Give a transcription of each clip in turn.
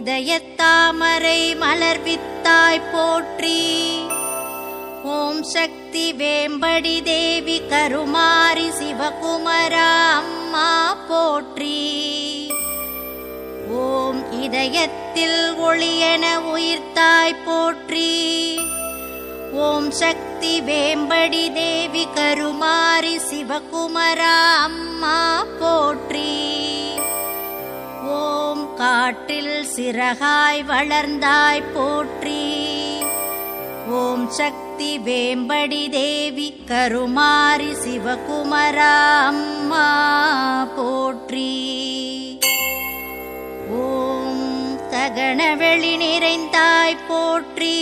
இதயத்தாமரை மலர்வித்தாய் போற்றி. ஓம் சக்தி வேம்படி தேவி கருமாரி சிவகுமரா அம்மா போற்றி. ஓம் இதயத்தில் ஒளியென உயிர்த்தாய் போற்றி. ஓம் சக்தி வேம்படி தேவி கருமாரி சிவகுமரா அம்மா போற்றி. காற்றில் சிறகாய் வளர்ந்தாய் போற்றி. ஓம் சக்தி வேம்படி தேவி கருமாரி சிவகுமரா அம்மா போற்றி. ஓம் தகனவெளி நிறைந்தாய் போற்றி.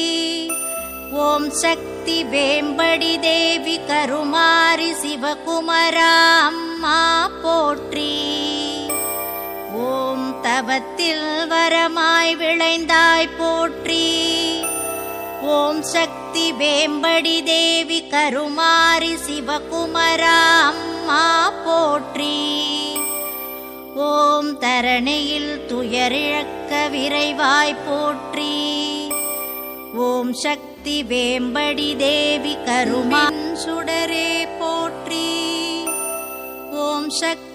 ஓம் சக்தி வேம்படி தேவி கருமாரி சிவகுமரா அம்மா போற்றி. தவத்தில் வரமாய் விளைந்தாய் போற்றி. ஓம் சக்தி வேம்படி தேவி கருமாரி சிவகுமரா அம்மா போற்றி. ஓம் தரணியில் துயரிழக்க விரைவாய் போற்றி. ஓம் சக்தி வேம்படி தேவி கருமான் சுடரே போற்றி. ஓம் சக்தி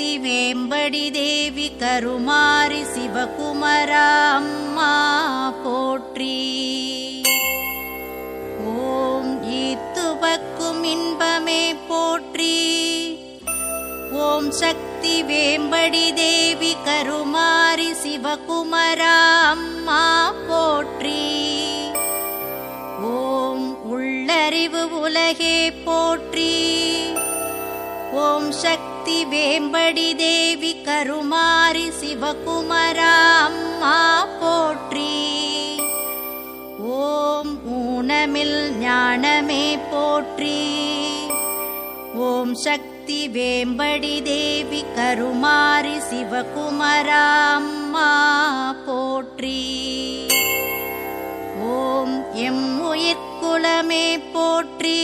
சக்தி வேம்படி தேவி கருமாரி சிவகுமரா அம்மா போற்றி. ஓம் ஈத்துவக்கும் இன்பமே போற்றி. ஓம் சக்தி வேம்படி தேவி கருமாரி சிவகுமரா அம்மா போற்றி. ஓம் உள்ளறிவு உலகே போற்றி. ஓம் சக்தி வேம்படி தேவி கருமாரி சிவகுமராம்மா போற்றி. ஓம் ஊனமில் ஞானமே போற்றி. ஓம் சக்தி வேம்படி தேவி கருமாரி சிவகுமராம்மா போற்றி. ஓம் எம் உயிர்குலமே போற்றி.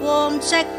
ஓம் சக்தி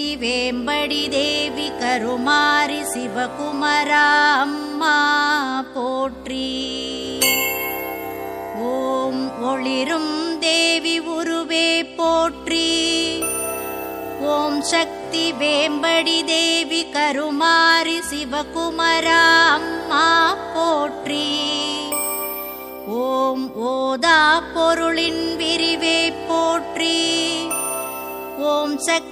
வேம்படி தேவி கருமாரி சிவகுமரா அம்மா போற்றி. ஓம் ஒளிரும் தேவி உருவே போற்றி. ஓம் சக்தி வேம்படி தேவி கருமாரி சிவகுமரா அம்மா போற்றி. ஓம் ஓதா பொருளின் விரிவே போற்றி. ஓம் சக்தி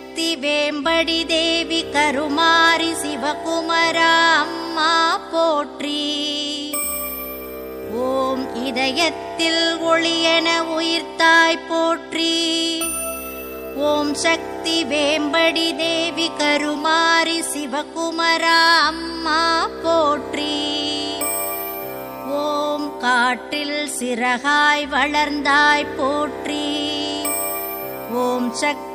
வேம்படி தேவி கருமாரி சிவகுமரா அம்மா போற்றி. ஓம் இதயத்தில் ஒளியென உயிர்த்தாய் போற்றி. ஓம் சக்தி வேம்படி தேவி கருமாரி சிவகுமரா அம்மா போற்றி. ஓம் காற்றில் சிறகாய் வளர்ந்தாய் போற்றி. ஓம் சக்தி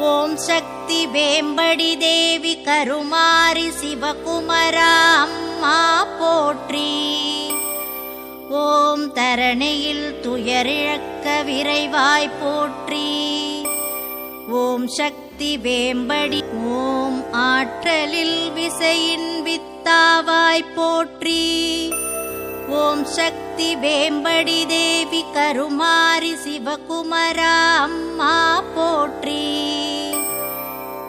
ஓம் சக்தி வேம்படி தேவி கருமாரி சிவகுமரா அம்மா போற்றி. ஓம் தரணியில் துயரிழக்க விரைவாய் போற்றி. ஓம் சக்தி வேம்படி ஓம் ஆற்றலில் விசையின் வித்தாவாய் போற்றி. ஓம் சக்தி வேம்படி தேவி கருமாரி சிவகுமரா அம்மா போற்றி.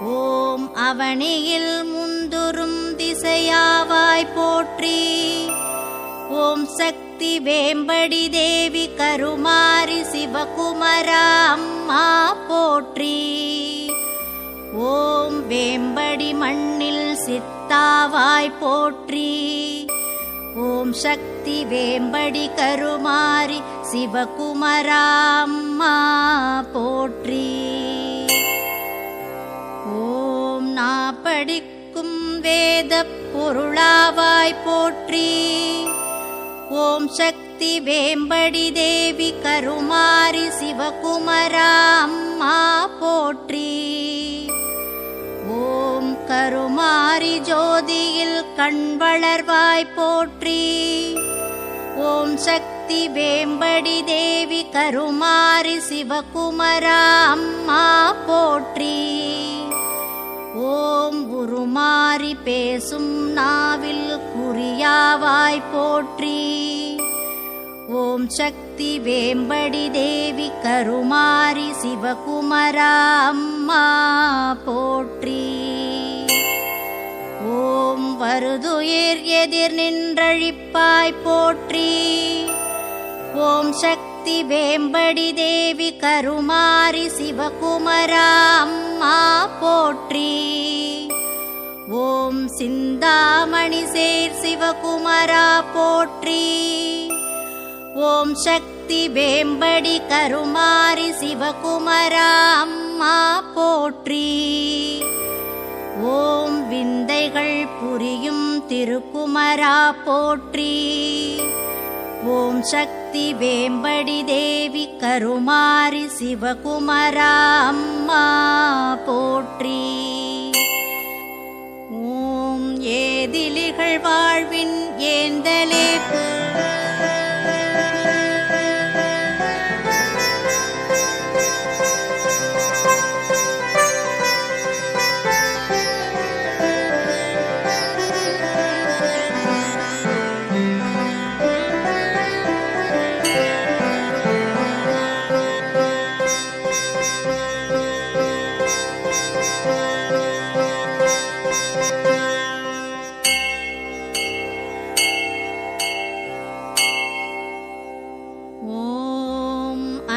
ஓம் அவனியில் முந்துரும் திசையாவாய் போற்றி. ஓம் சக்தி வேம்படி தேவி கருமாரி சிவகுமரா அம்மா போற்றி. ஓம் வேம்படி மண்ணில் சித்தாவாய் போற்றி. ஓம் சக்தி வேம்படி கருமாரி சிவகுமராம்மா போற்றி. ஓம் நாப்படிக்கும் வேத பொருளாவாய் போற்றி. ஓம் சக்தி வேம்படி தேவி கருமாரி சிவகுமரா அம்மா போற்றி. ஓம் கருமா கருமாரி ஜோதியில் கண் வளர்வாய் போற்றி. ஓம் சக்தி வேம்படி தேவி கருமாரி சிவகுமரா அம்மா போற்றி. ஓம் உருமாறி பேசும் நாவில் குறியாவாய் போற்றி. ஓம் சக்தி வேம்படி தேவி கருமாரி சிவகுமரா அம்மா போற்றி. வருதுயிர் எதிர் நின்றழிப்பாய் போற்றி. ஓம் சக்தி வேம்படி தேவி கருமாரி சிவகுமரா அம்மா போற்றி. ஓம் சிந்தாமணி சேர் சிவகுமரா போற்றி. ஓம் சக்தி வேம்படி கருமாரி சிவகுமரா அம்மா போற்றி. ஓம் விந்தைகள் புரியும் திருக்குமரா போற்றி. ஓம் சக்தி வேம்படி தேவி கருமாரி சிவகுமரா அம்மா போற்றி. ஓம் ஏதிலிகள் வாழ்வின் ஏந்தலே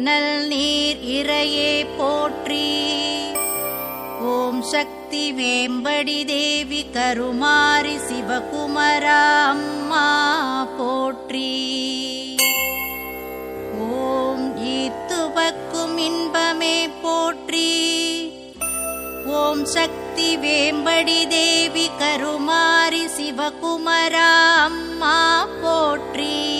மின்னல் நீர் இறையே போற்றி. ஓம் சக்தி வேம்படி தேவி கருமாரி சிவகுமரா அம்மா போற்றி. ஓம் ஈத்துவக்கும் இன்பமே போற்றி. ஓம் சக்தி வேம்படி தேவி கருமாரி சிவகுமரா அம்மா போற்றி.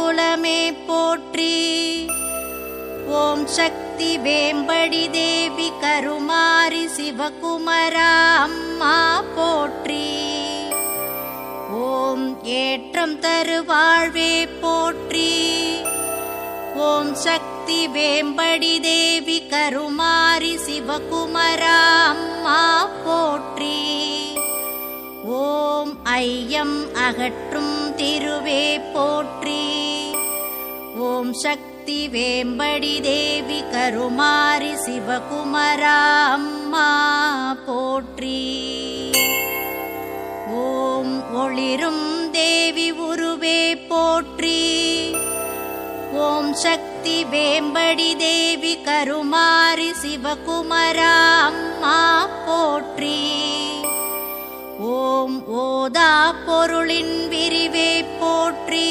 குலமே போற்றி. ஓம் சக்தி வேம்படி தேவி கருமாரி சிவகுமரா அம்மா போற்றி. ஓம் ஏற்றம் தருவாழ்வே போற்றி. ஓம் சக்தி வேம்படி தேவி கருமாரி சிவகுமரா அம்மா போற்றி. ஓம் ஐயம் அகற்றும் திருவே போற்றி. ஓம் சக்தி வேம்படி தேவி கருமாரி சிவகுமரா அம்மா போற்றி. ஓம் ஒளிரும் தேவி உருவே போற்றி. ஓம் சக்தி வேம்படி தேவி கருமாரி சிவகுமரா அம்மா போற்றி. ஓம் ஓதா பொருளின் விரிவே போற்றி.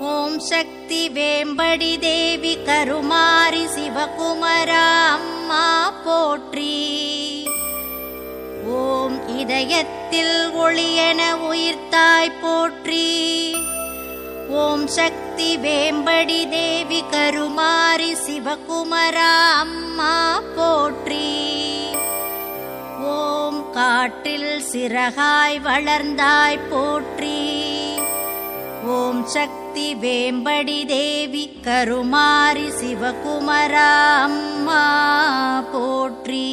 ஓம் சக்தி வேம்படி தேவி கருமாரி சிவகுமரா அம்மா போற்றி. ஓம் இதயத்தில் ஒளியென உயிர்த்தாய் போற்றி. ஓம் சக்தி வேம்படி தேவி கருமாரி சிவகுமரா அம்மா போற்றி. ஓம் காற்றில் சிறகாய் வளர்ந்தாய் போற்றி. ஓம் சக்தி வேம்படி தேவி கருமாரி சிவகுமரா அம்மா போற்றி.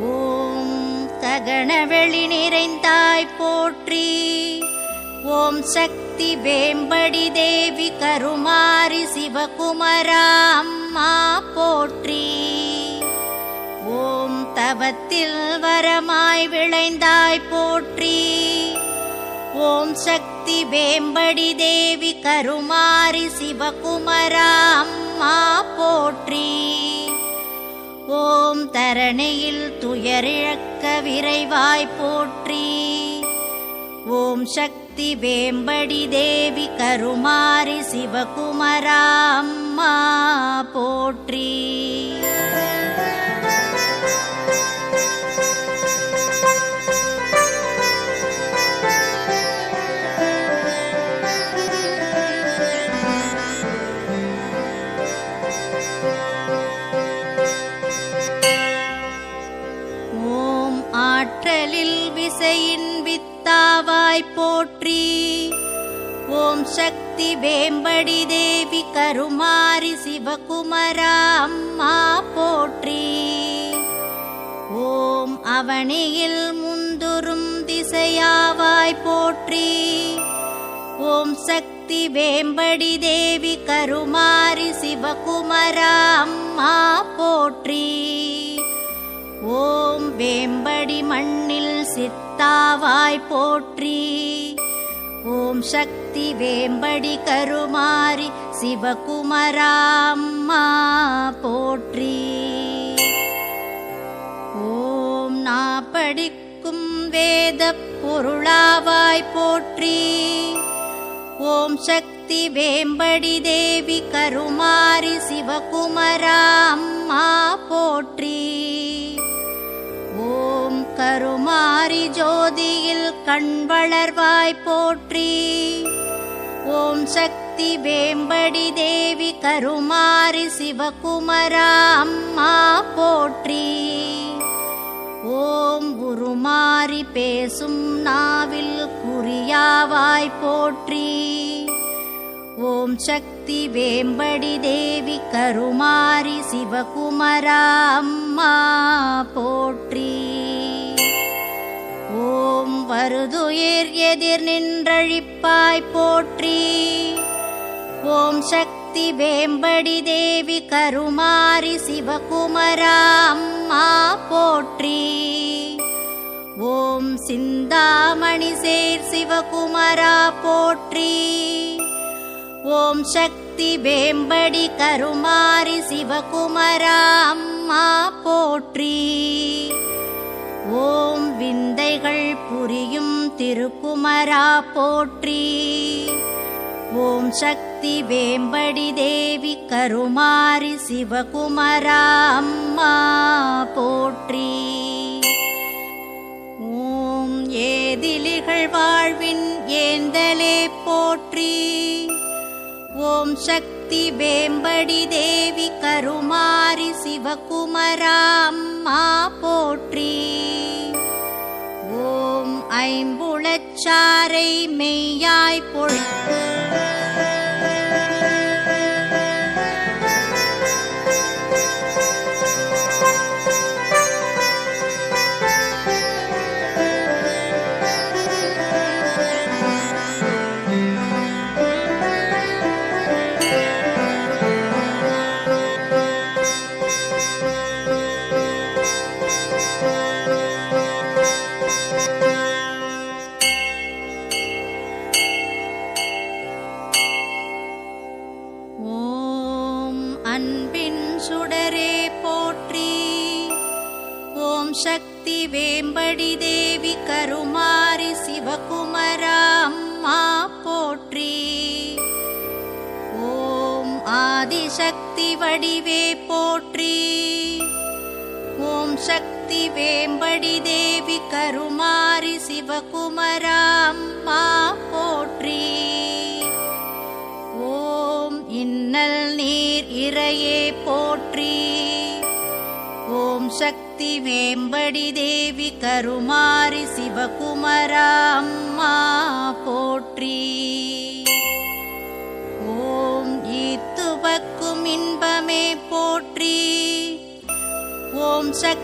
ஓம் ககனவெளி நிறைந்தாய் போற்றி. ஓம் சக்தி வேம்படி தேவி கருமாரி சிவகுமரா அம்மா போற்றி. ஓம் தவத்தில் வரமாய் விளைந்தாய் போற்றி. ஓம் சக்தி வேம்படி தேவி கருமாரி சிவகுமரா அம்மா போற்றி. ஓம் தரணியில் துயரிழக்க விரைவாய் போற்றி. ஓம் சக்தி வேம்படி தேவி கருமாரி சிவகுமரா அம்மா போற்றி. கருமாரி சிவகுமரா அம்மா போற்றி. ஓம் அவனியில் முந்துரும் திசையாவாய் போற்றி. ஓம் சக்தி வேம்படி தேவி கருமாரி சிவகுமரா அம்மா போற்றி. ஓம் வேம்படி மண்ணில் சித்தாவாய் போற்றி. ஓம் சக்தி வேம்படி கருமாரி சிவகுமராம்மா போற்றி. ஓம் நாப்படிக்கும் வேத பொருளாவாய் போற்றி. ஓம் சக்தி வேம்படி தேவி கருமாரி சிவகுமராம்மா போற்றி. ஓம் கருமாரி ஜோதியில் கண் வளர்வாய் போற்றி. ஓம் சக்தி சக்தி வேம்படி தேவி கருமாரி சிவகுமரா அம்மா போற்றி. ஓம் உருமாறி பேசும் நாவில் குறியாவாய் போற்றி. ஓம் சக்தி வேம்படி தேவி கருமாரி சிவகுமரா அம்மா போற்றி. ஓம் வருதுயிர் எதிர் நின்றழிப்பாய் போற்றி. ஓம் சக்தி வேம்படி தேவி கருமாரி சிவகுமரா அம்மா போற்றி. ஓம் சிந்தாமணி சேர் சிவகுமரா போற்றி. ஓம் சக்தி வேம்படி கருமாரி சிவகுமரா அம்மா போற்றி. ஓம் விந்தைகள் புரியும் திருக்குமரா போற்றி. ஓம் சக்தி வேம்படி தேவி கருமாரி சிவகுமரா அம்மா போற்றி. ஓம் ஏதிலிகள் வாழ்வின் ஏந்தலே போற்றி. ஓம் சக்தி வேம்படி தேவி கருமாரி சிவகுமரா அம்மா போற்றி. ஓம் ஐம்புலச்சாரை மெய்யாய் பொழி ஓம் சக்தி வேம்படி தேவி கருமாரி சிவகுமராம்மா போற்றி. ஓம் இன்னல் நீர் இறையே போற்றி. ஓம் சக்தி வேம்படி தேவி கருமாரி சிவகுமராம்மா போற்றி. ஓம் ஈத்துவக்கும் இன்பமே போற்றி. ஓம் சக்தி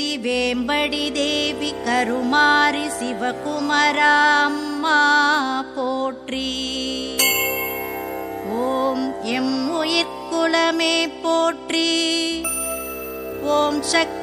வேம்படி தேவி கருமாரி சிவகுமராம்மா போற்றி. ஓம் எம் உயிர்குலமே போற்றி. ஓம் சக்தி